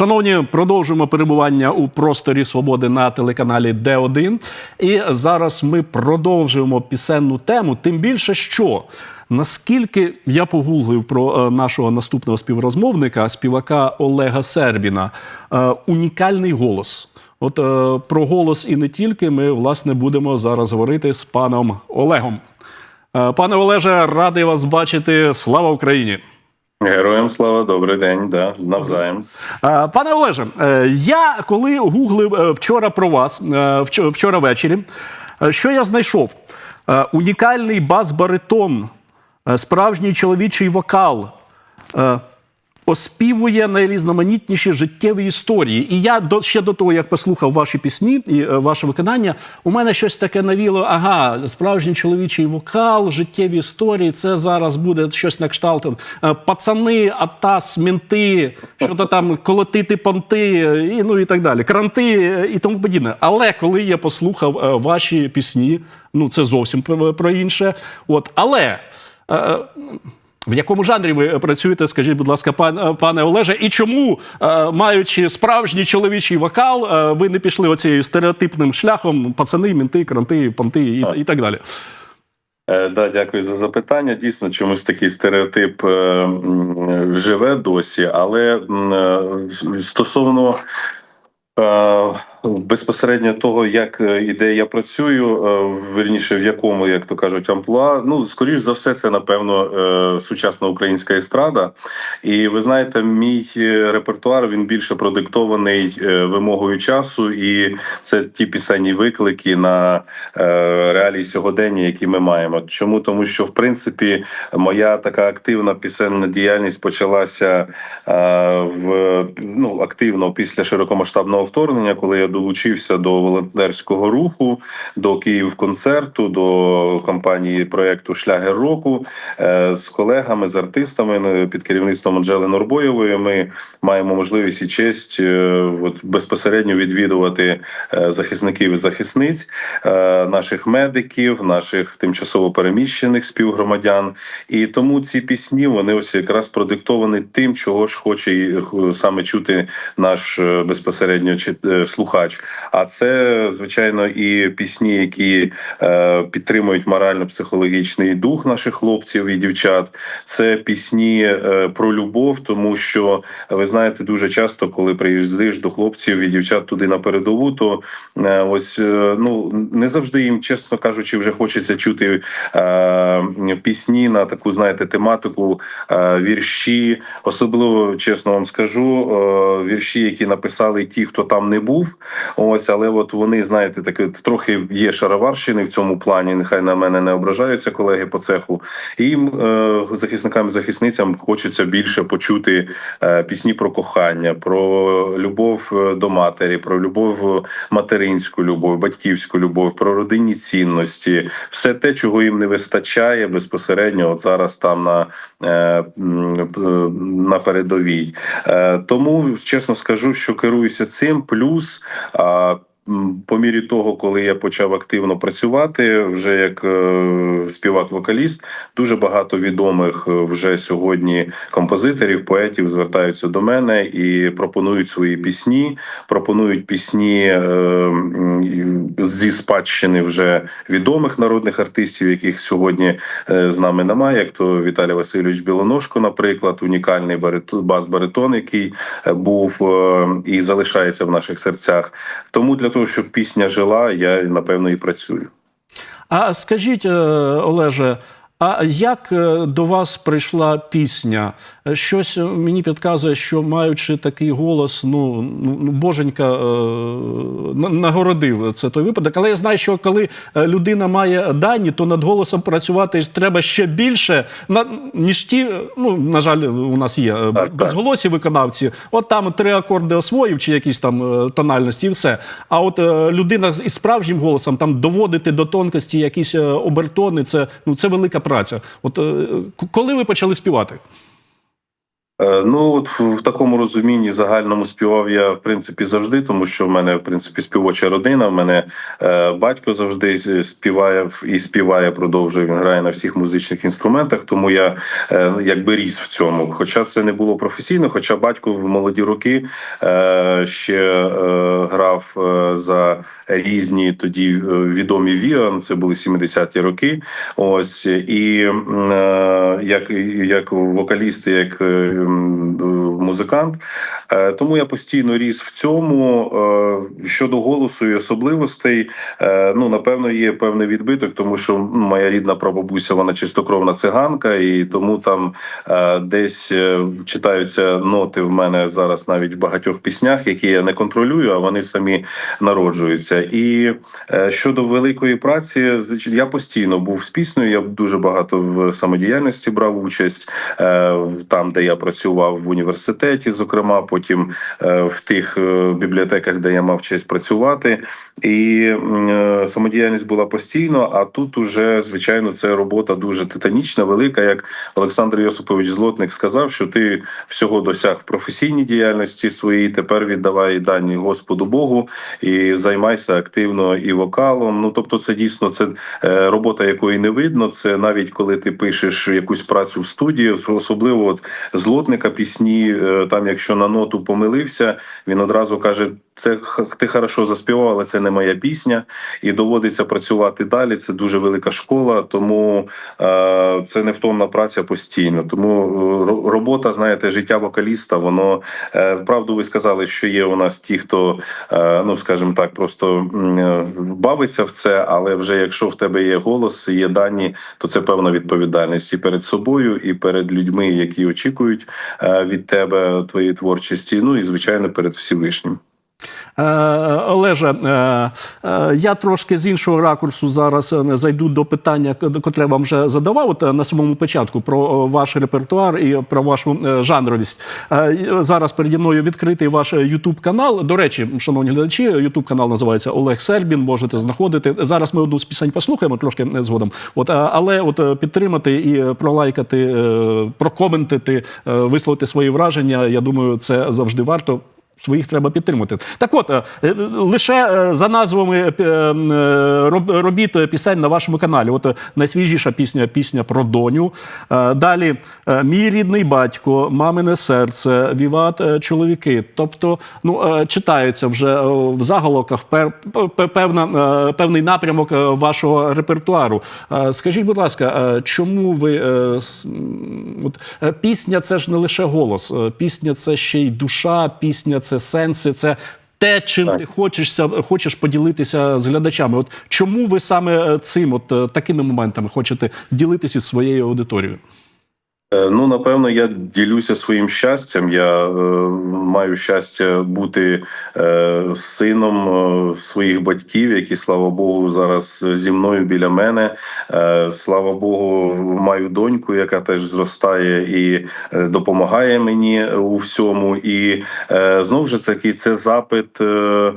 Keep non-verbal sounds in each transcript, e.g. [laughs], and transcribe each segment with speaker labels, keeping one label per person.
Speaker 1: Шановні, продовжуємо перебування у просторі свободи на телеканалі Д1. І зараз ми продовжуємо пісенну тему. Тим більше, що наскільки я погуглив про е, нашого наступного співрозмовника, співака Олега Сербіна, е, унікальний голос. От е, про голос і не тільки ми власне будемо зараз говорити з паном Олегом. Пане Олеже, радий вас бачити. Слава Україні!
Speaker 2: Героям слава, добрий день, да, навзаєм.
Speaker 1: Пане Олеже, е, я коли гуглив е, вчора про вас, е, вчора ввечері, що я знайшов? Унікальний бас-баритон, справжній чоловічий вокал. Оспівує найрізноманітніші життєві історії. І я до ще до того, як послухав ваші пісні і е, ваше виконання, у мене щось таке навіло. Ага, справжній чоловічий вокал, життєві історії. Це зараз буде щось на кшталт е, пацани, атас, мінти, що то там колотити понти, е, і ну і так далі, кранти і тому подібне. Але коли я послухав ваші пісні, ну це зовсім про, інше. От, але. В якому жанрі ви працюєте, скажіть, будь ласка, пан, пане Олеже, і чому, е, маючи справжній чоловічий вокал, е, ви не пішли оцією стереотипним шляхом пацани, мінти, кранти, понти і, і так далі?
Speaker 2: Е, да, дякую за запитання. Дійсно, чомусь такий стереотип е, живе досі, але е, стосовно. Безпосередньо того, як е, і де я працюю, е, вірніше в якому, як то кажуть, амплуа. Ну скоріш за все, це напевно е, сучасна українська естрада. І ви знаєте, мій репертуар він більше продиктований вимогою часу, і це ті пісенні виклики на реалії сьогодення, які ми маємо. Чому тому, що в принципі моя така активна пісенна діяльність почалася в ну активно після широкомасштабного вторгнення, коли я долучився до волонтерського руху, до Київ концерту, до компанії проекту Шлягер року е, з колегами, з артистами е, під керівництвом Анжели Норбоєвої. Ми маємо можливість і честь е, от, безпосередньо відвідувати е, захисників і захисниць, наших медиків, наших тимчасово переміщених співгромадян. І тому ці пісні вони ось якраз продиктовані тим, чого ж хоче саме чути наш безпосередньо е, слухач. А це звичайно і пісні, які е, підтримують морально-психологічний дух наших хлопців і дівчат. Це пісні е, про любов, тому що ви знаєте, дуже часто, коли приїздиш до хлопців і дівчат туди на передову, то е, ось ну не завжди їм, чесно кажучи, вже хочеться чути пісні на таку, знаєте, тематику, вірші. Особливо чесно вам скажу, вірші, які написали ті, хто там не був. Ось, але от вони, знаєте, таке трохи є шароварщини в цьому плані. Нехай на мене не ображаються колеги по цеху. Їм е, захисникам захисницям хочеться більше почути е, пісні про кохання, про любов е, до матері, про любов е, материнську любов, батьківську любов, про родинні цінності, все те, чого їм не вистачає безпосередньо, от зараз там на, е, п- на передовій. Е, тому чесно скажу, що керуюся цим. Плюс а, м, по мірі того, коли я почав активно працювати, вже як е, співак-вокаліст, дуже багато відомих е, вже сьогодні композиторів, поетів звертаються до мене і пропонують свої пісні, пропонують пісні е, зі спадщини вже відомих народних артистів, яких сьогодні з нами немає, як то Віталій Васильович Білоножко, наприклад, унікальний баритон, бас-баритон, який був і залишається в наших серцях. Тому для того, щоб пісня жила, я напевно і працюю.
Speaker 1: А скажіть, е, Олеже, а як е, до вас прийшла пісня? Е, Щось е, мені підказує, що маючи такий голос, ну, ну ну, боженька нагородив це той випадок. Але я знаю, що коли людина має дані, то над голосом працювати треба ще більше, ніж ті, ну, на жаль, у нас є безголосі виконавці. От там три акорди освоїв чи якісь там тональності, і все. А от людина із справжнім голосом там доводити до тонкості якісь обертони, це ну це велика праця. От е, коли ви почали співати?
Speaker 2: Е, Ну, от в, такому розумінні загальному співав я в принципі завжди, тому що в мене в принципі співоча родина. В мене е, батько завжди співає і співає, продовжує. Він грає на всіх музичних інструментах, тому я е, якби ріс в цьому. Хоча це не було професійно, хоча батько в молоді роки е, ще е, грав е, за різні тоді е, відомі Віан, це були 70-ті роки. Ось і е, як, як вокаліст, як музикант. Е, Тому я постійно ріс в цьому. Е, Щодо голосу і особливостей, е, ну напевно, є певний відбиток, тому що моя рідна прабабуся, вона чистокровна циганка, і тому там десь читаються ноти в мене зараз навіть в багатьох піснях, які я не контролюю, а вони самі народжуються. І щодо великої праці, я постійно був з піснею. Я дуже багато в самодіяльності брав участь там, де я працював в університеті, зокрема, потім е, в тих е, бібліотеках, де я мав честь працювати. І е, самодіяльність була постійно. А тут уже звичайно це робота дуже титанічна, велика. Як Олександр Йосипович Злотник сказав, що ти всього досяг в професійній діяльності своїй. Тепер віддавай дані Господу Богу і займайся активно і вокалом. Ну тобто, це дійсно це робота, якої не видно. Це навіть коли ти пишеш якусь працю в студії, особливо от злотника пісні. е, Там, якщо на ноту помилився, він одразу каже: це ти хорошо заспівав, але це не моя пісня, і доводиться працювати далі. Це дуже велика школа, тому е, це невтомна праця постійно. Тому е, робота, знаєте, життя вокаліста, воно е, правду ви сказали, що є у нас ті, хто е, ну скажімо так, просто е, бавиться в це, але вже якщо в тебе є голос, є дані, то це певна відповідальність і перед собою, і перед людьми, які очікують е, від тебе твоєї творчості. Ну і звичайно перед Всевишнім.
Speaker 1: Е, Олеже, е, е, я трошки з іншого ракурсу зараз е, зайду до питання, котре вам вже задавав от, е, на самому початку про е, ваш репертуар і про вашу е, жанровість. Е, Зараз переді мною відкритий ваш Ютуб канал. До речі, шановні глядачі, Ютуб канал називається Олег Сербін. Можете знаходити. Зараз ми одну з пісень послухаємо трошки е, згодом. От, е, але от е, підтримати і е, пролайкати, е, прокоментити, е, висловити свої враження. Я думаю, це завжди варто. Своїх треба підтримати. Так от, е, е, лише е, за назвами роб- робіт пісень на вашому каналі. От найсвіжіша пісня пісня про доню. Далі Мій рідний батько, Мамине серце, Віват чоловіки. Тобто, ну, читаються вже в заголовках певна, певний напрямок вашого репертуару. Скажіть, будь ласка, чому ви от, пісня це ж не лише голос, пісня це ще й душа, пісня це сенси, це. Те, чим
Speaker 2: Так.
Speaker 1: ти хочешся, хочеш поділитися з глядачами. От чому ви саме е, цим, от е, такими моментами хочете ділитися зі своєю аудиторією?
Speaker 2: Е, Ну, напевно, я ділюся своїм щастям. Я е, маю щастя бути е, сином е, своїх батьків, які, слава Богу, зараз зі мною біля мене. Е, слава Богу, маю доньку, яка теж зростає і е, допомагає мені у всьому. І е, знову ж таки, це запит е, е,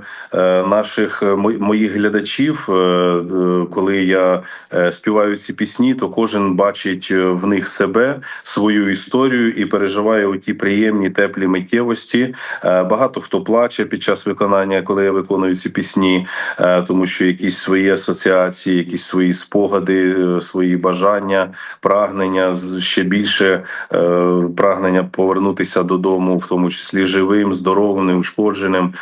Speaker 2: наших е, моїх глядачів. Е, е, коли я співаю ці пісні, то кожен бачить в них себе свою історію і переживає у ті приємні теплі миттєвості. Багато хто плаче під час виконання, коли я виконую ці пісні, тому що якісь свої асоціації, якісь свої спогади, свої бажання, прагнення ще більше прагнення повернутися додому, в тому числі живим, здоровим, неушкодженим.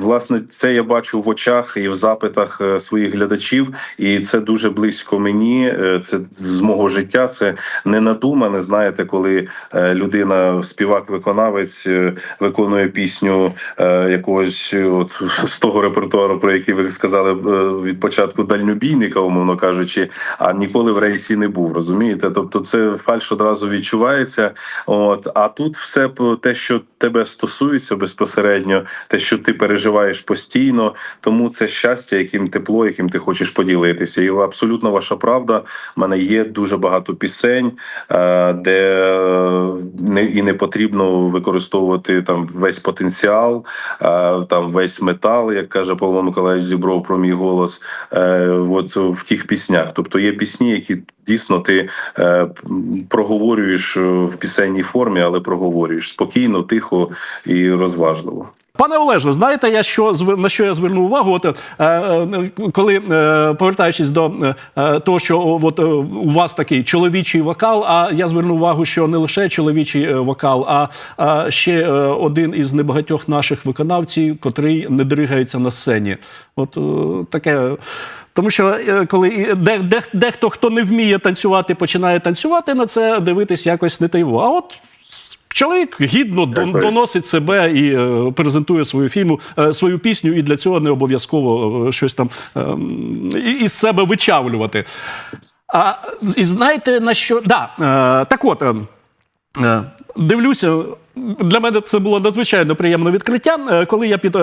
Speaker 2: Власне, це я бачу в очах і в запитах е, своїх глядачів, і це дуже близько мені. Е, Це з мого життя. Це не надумане. Знаєте, коли е, людина, співак-виконавець, виконує пісню якогось от [laughs] з того репертуару, про який ви сказали від початку дальнобійника, умовно кажучи, а ніколи в рейсі не був. Розумієте? Тобто, це фальш одразу відчувається. От а тут все те, що тебе стосується безпосередньо, те, що ти переживаєш постійно, тому це щастя, яким тепло, яким ти хочеш поділитися. І абсолютно ваша правда. У мене є дуже багато пісень, е, де е, не і не потрібно використовувати там весь потенціал, е, там весь метал, як каже Павло Миколаївич Зібров про мій голос. От в тих піснях. Тобто є пісні, які дійсно ти е, проговорюєш в пісенній формі, але проговорюєш спокійно, тихо і розважливо.
Speaker 1: Пане Олеже, знаєте, я що на що я звернув увагу? От, е, е, коли е, повертаючись до е, е, того, що от, е, у вас такий чоловічий вокал, а я звернув увагу, що не лише чоловічий е, вокал, а, а ще е, один із небагатьох наших виконавців, котрий не дригається на сцені. От е, таке. Тому що е, коли де, де, дехто, хто не вміє танцювати, починає танцювати на це, дивитись якось не тайво. А от Чоловік гідно
Speaker 2: Дякую.
Speaker 1: доносить себе і е, презентує свою фільму, е, свою пісню, і для цього не обов'язково е, щось там е, і- із себе вичавлювати. А і знаєте на що? Да, так от. Дивлюся, для мене це було надзвичайно приємне відкриття. Коли я під е,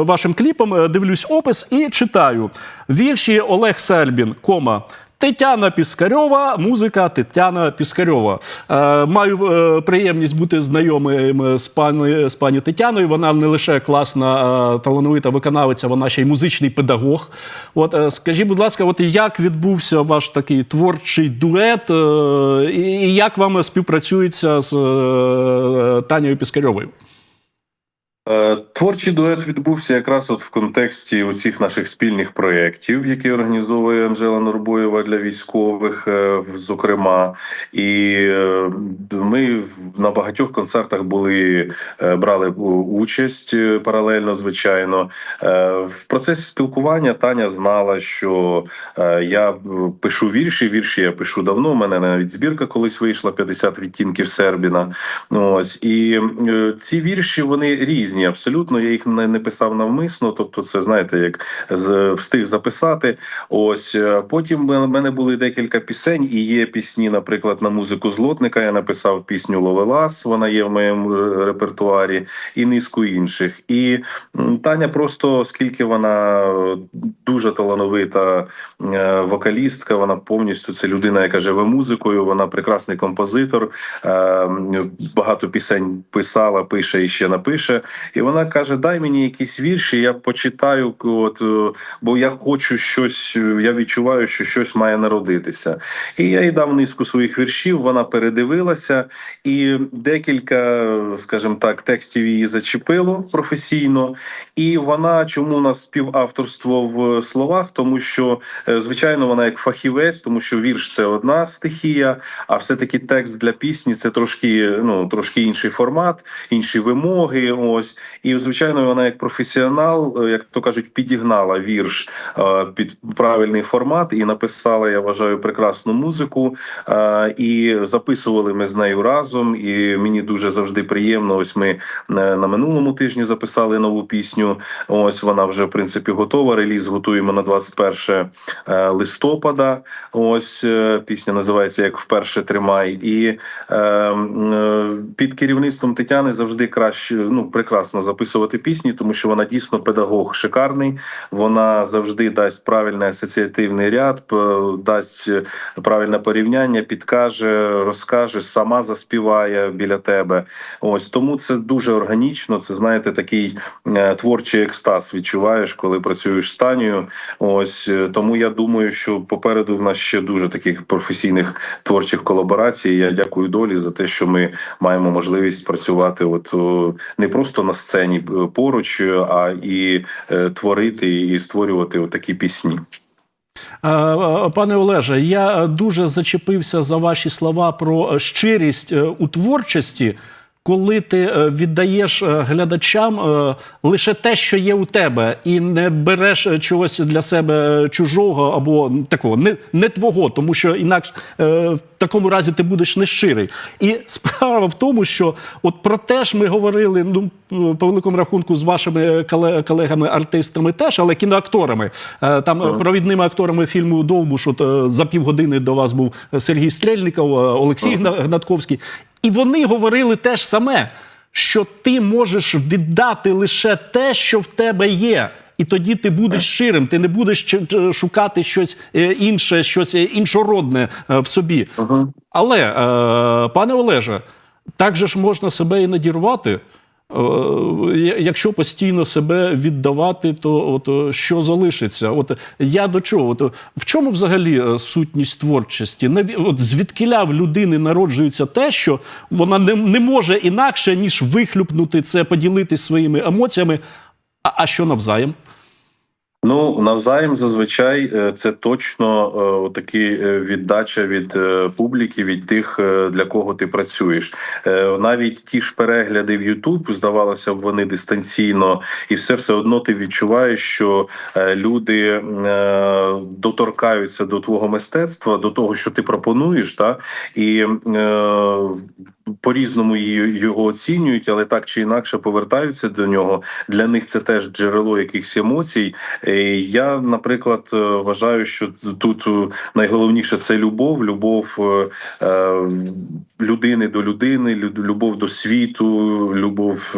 Speaker 1: вашим кліпом дивлюсь опис і читаю вірші Олег Сербін, кома. Тетяна Піскарьова, музика Тетяна Піскарьова. Е, маю е, приємність бути знайомим з пані, з пані Тетяною. Вона не лише класна е, талановита виконавиця, вона ще й музичний педагог. От е, скажіть, будь ласка, от як відбувся ваш такий творчий дует, е, і, як вам співпрацюється з е, Танією Піскарьовою?
Speaker 2: Е, Творчий дует відбувся якраз от в контексті оцих наших спільних проєктів, які організовує Анжела Норбоєва для військових, е, зокрема. І е, ми на багатьох концертах були брали участь паралельно, звичайно. В процесі спілкування Таня знала, що я пишу вірші. Вірші я пишу давно. У мене навіть збірка колись вийшла 50 відтінків Сербіна. Ось і ці вірші вони різні. Абсолютно я їх не, писав навмисно. Тобто, це знаєте, як з встиг записати. Ось е, потім в мене були декілька пісень, і є пісні, наприклад, на музику злотника. Я написав пісню Ловелас. Вона є в моєму е, репертуарі, і низку інших. І Таня просто, оскільки вона е, дуже талановита вокалістка, вона повністю це людина, яка живе музикою. Вона прекрасний композитор. Багато пісень писала, пише і ще напише. І вона каже: Дай мені якісь вірші, я почитаю. От е, бо я хочу щось, е, я відчуваю, що щось має народитися. І я їй дав низку своїх віршів. Вона передивилася, і декілька, скажімо так, текстів її зачепило професійно. І вона чому у нас співавторство в словах? Тому що, е, звичайно, вона як фахівець, тому що вірш це одна стихія, а все-таки текст для пісні це трошки, ну трошки інший формат, інші вимоги. Ось і звичайно, вона як професіонал, е, як то кажуть, підігнала вірш е, під правильний формат і написала, я вважаю, прекрасну музику. Е, І записували ми з нею разом. І мені дуже завжди приємно. Ось ми на минулому тижні записали нову пісню. Ось вона вже в принципі готова. Реліз готуємо на 21 е, листопада. Ось пісня називається Як вперше тримай. І е, м, е, під керівництвом Тетяни завжди краще ну прекрасно записувати пісні, тому що вона дійсно педагог шикарний. Вона завжди дасть правильний асоціативний ряд, дасть е, правильне порівняння, підкаже, розкаже, сама заспіває біля тебе. Ось тому це дуже органічно. Це знаєте, такий е, творчий екстаз відчуваєш, коли працюєш з Танею. Ось е, тому я думаю, що попереду в нас ще дуже таких професійних творчих колаборацій. Я дякую долі за те, що ми маємо можливість працювати, от не просто на сцені е, поруч, е, а і е, творити і створювати такі пісні.
Speaker 1: Пане Олеже, я дуже зачепився за ваші слова про щирість у творчості. Коли ти е, віддаєш е, глядачам е, лише те, що є у тебе, і не береш чогось для себе чужого або такого не, не твого, тому що інакше в такому разі ти будеш нещирий. І справа в тому, що от про те ж ми говорили ну по великому рахунку з вашими колегами-артистами теж, але кіноакторами. Там е, провідними акторами фільму Довбуш, от за півгодини до вас був Сергій Стрельников, Олексій Гна- Гнатковський. І вони говорили те ж саме, що ти можеш віддати лише те, що в тебе є. і тоді ти будеш щирим, ти не будеш шукати щось е, інше, щось е, іншородне е, в собі. Але, пане Олеже, так же ж можна себе і надірвати. Е, Якщо постійно себе віддавати, то от, е, що залишиться? От я до чого? От, в чому взагалі е, сутність творчості? От звідкиля в людини народжується те, що вона не, не може інакше, ніж вихлюпнути це, поділитися своїми емоціями. А, а що навзаєм?
Speaker 2: Ну навзаєм зазвичай е, це точно е, такі віддача від е, публіки, від тих, е, для кого ти працюєш. Е, Навіть ті ж перегляди в YouTube, здавалося б, вони дистанційно, і все все одно ти відчуваєш, що е, люди е, доторкаються до твого мистецтва, до того, що ти пропонуєш, та і по-різному її- його оцінюють, але так чи інакше повертаються до нього. Для них це теж джерело якихось емоцій. Е, Я, наприклад, е, вважаю, що тут е, найголовніше це любов, любов людини до людини, любов до світу, любов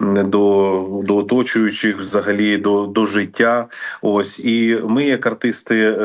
Speaker 2: до, до оточуючих, взагалі до, до життя. Ось і ми, як артисти,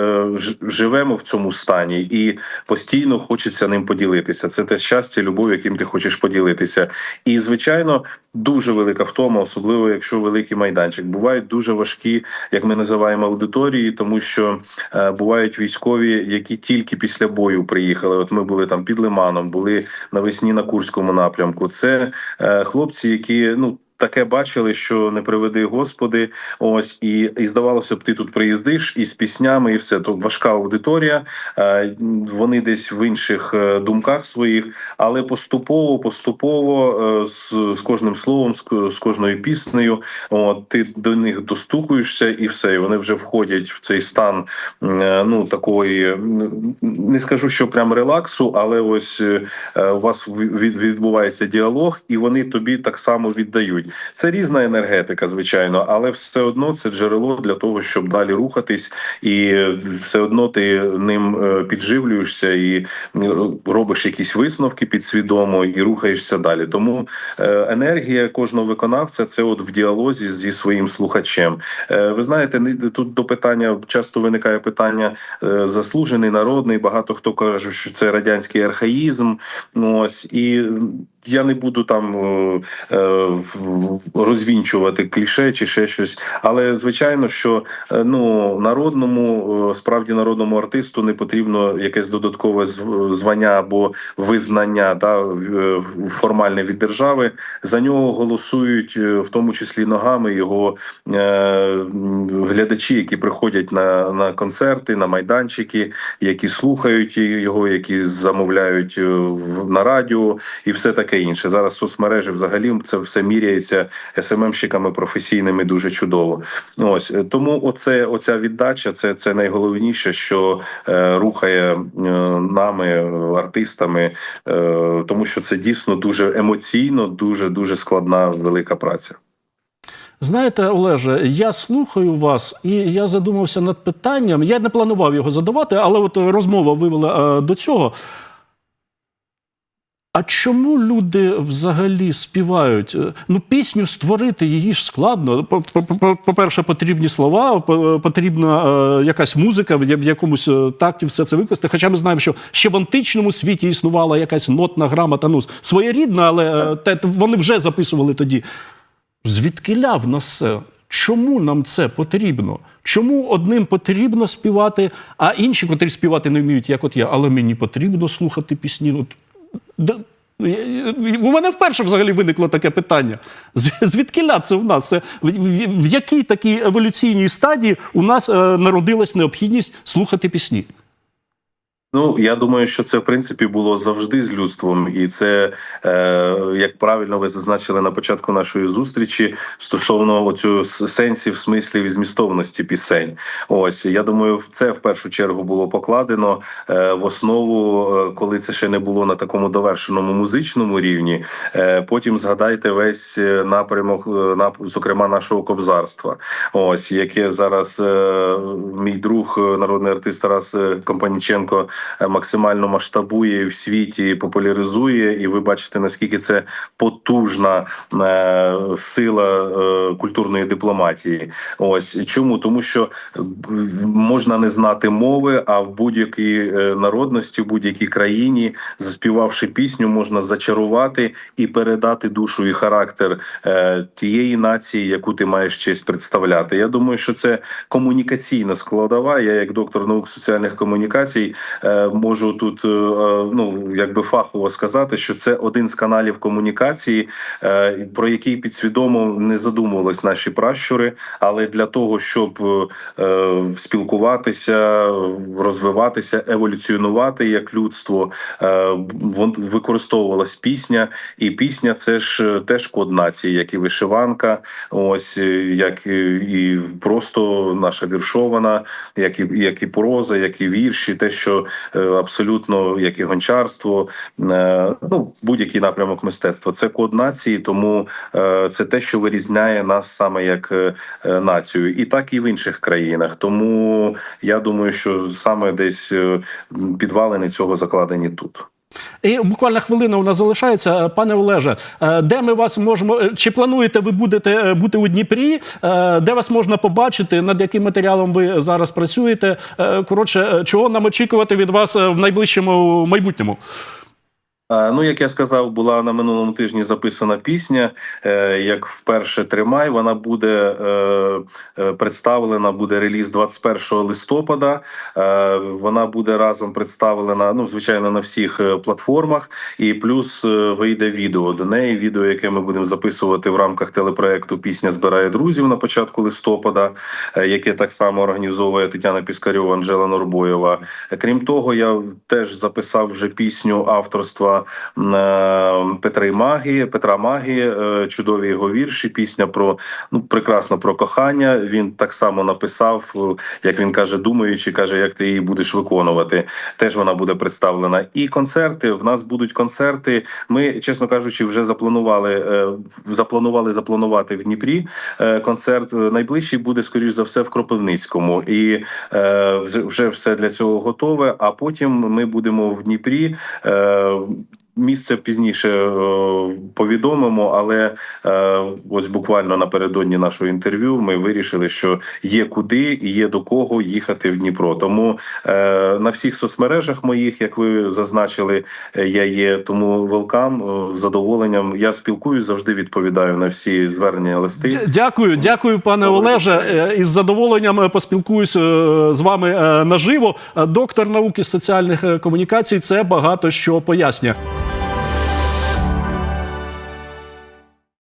Speaker 2: живемо в цьому стані, і постійно хочеться ним поділитися. Це те щастя, любов, яким ти хочеш поділитися. І звичайно, дуже велика втома, особливо якщо великий майданчик. Бувають дуже важкі, як ми називаємо аудиторії, тому що е, бувають військові, які тільки після бою приїхали. От ми були там під Лиманом, були навесні на Курському напрямку. Це е, хлопці, які ну. Таке бачили, що не приведи Господи, ось і, і здавалося б, ти тут приїздиш із піснями, і все то важка аудиторія. Е, вони десь в інших е, думках своїх, але поступово, поступово е, з, з кожним словом, з, з кожною піснею, от ти до них достукуєшся, і все. І вони вже входять в цей стан ну такої, не скажу, що прям релаксу, але ось у вас від- відбувається діалог, і вони тобі так само віддають. Це різна енергетика, звичайно, але все одно це джерело для того, щоб далі рухатись, і все одно ти ним е, підживлюєшся і е, робиш якісь висновки підсвідомо і рухаєшся далі. Тому е, енергія кожного виконавця це от в діалозі зі своїм слухачем. Ви знаєте, тут до питання часто виникає питання заслужений народний. Багато хто каже, що це радянський архаїзм. Ось і я не буду там е, е, розвінчувати кліше чи ще щось. Але звичайно, що е, ну народному справді народному артисту не потрібно якесь додаткове звання або визнання та формальне від держави. За нього голосують в тому числі ногами його глядачі, які приходять на, на концерти, на майданчики, які слухають його, які замовляють на радіо і все таке інше. Зараз соцмережі взагалі це все міряється СММщиками професійними дуже чудово. Ось е, тому оце оця віддача, це, це найголовніше, що е, рухає е, нами, е, артистами, е, тому що це дійсно дуже емоційно, дуже дуже складна велика праця.
Speaker 1: Знаєте, Олеже, я слухаю вас, і я задумався над питанням. Я не планував його задавати, але от розмова вивела е, до цього. А чому люди взагалі співають? Е, Ну, пісню створити її ж складно. По- по- по- По-перше, потрібні слова, потрібна е, якась музика, в якомусь е, такті все це викласти. Хоча ми знаємо, що ще в античному світі існувала якась нотна грамота, ну, своєрідна, але те, вони вже записували тоді. Звідкиля в нас це? Чому нам це потрібно? Чому одним потрібно співати, а інші, котрі співати не вміють, як от я, але мені потрібно слухати пісні. От, у мене вперше взагалі виникло таке питання. Звідкіля це в нас? В, якій такій еволюційній стадії у нас е, народилась необхідність слухати пісні?
Speaker 2: Ну я думаю, що це в принципі було завжди з людством, і це е, як правильно ви зазначили на початку нашої зустрічі стосовно оцю сенсів, смислів і змістовності пісень. Ось я думаю, це в першу чергу було покладено е, в основу, е, коли це ще не було на такому довершеному музичному рівні. Е, потім згадайте весь е, напрямок, е, нап- зокрема нашого кобзарства. Ось яке зараз е, мій друг, народний артист Тарас Компаніченко максимально масштабує в світі, популяризує. І ви бачите, наскільки це потужна е, сила е, культурної дипломатії. Ось чому тому, що можна не знати мови, а в будь-якій е, народності, в будь-якій країні, заспівавши пісню, можна зачарувати і передати душу і характер е, тієї нації, яку ти маєш честь представляти. Я думаю, що це комунікаційна складова. Я, як доктор наук соціальних комунікацій, е, можу тут е, е, ну якби фахово сказати, що це один з каналів комунікації, е, про який підсвідомо не задумувались наші пращури, але для того, щоб спілкуватися, розвиватися, еволюціонувати як людство, використовувалась пісня, і пісня це ж теж код нації, як і вишиванка, ось як і просто наша віршована, як і як і проза, як і вірші, те, що абсолютно як і гончарство, е, ну будь-який напрямок мистецтва. Це код нації, тому е, це те, що вирізняє нас саме як е, е, націю, і так і в інших країнах. Тому я думаю, що саме десь е, підвалини цього закладені тут.
Speaker 1: І буквально хвилина у нас залишається. Е, Пане Олеже, е, де ми вас можемо е, чи плануєте ви будете бути у Дніпрі? Де вас можна побачити? Над яким матеріалом ви зараз працюєте? Коротше, чого нам очікувати від вас в найближчому майбутньому?
Speaker 2: А, Ну, як я сказав, була на минулому тижні записана пісня. е, Як вперше тримай, вона буде е, е, представлена, буде реліз 21 листопада. Е, Вона буде разом представлена, ну звичайно, на всіх е, платформах. І плюс е, вийде відео до неї. Відео, яке ми будемо записувати в рамках телепроекту Пісня збирає друзів на початку листопада, е, яке так само організовує Тетяна Піскарьова, Анжела Норбоєва. Крім того, я теж записав вже пісню авторства е, Петра Магі, Петра Магі, е, чудові його вірші. Пісня про ну прекрасно про кохання. Він так само написав, е, як він каже, думаючи, каже, як ти її будеш виконувати. Теж вона буде представлена. І концерти. В нас будуть концерти. Ми, чесно кажучи, вже запланували запланували запланувати в Дніпрі концерт. Найближчий буде скоріш за все в Кропивницькому, і вже все для цього готове. А потім ми будемо в Дніпрі. Місце пізніше е, повідомимо, але е, ось буквально напередодні нашого інтерв'ю ми вирішили, що є куди і є до кого їхати в Дніпро. Тому е, на всіх соцмережах моїх, як ви зазначили, я є. Тому велкам з задоволенням. Я спілкуюсь, завжди відповідаю на всі звернення листи.
Speaker 1: Дякую, дякую, пане Олеже. Із задоволенням поспілкуюсь е, з вами наживо. Доктор науки соціальних комунікацій це багато що пояснює.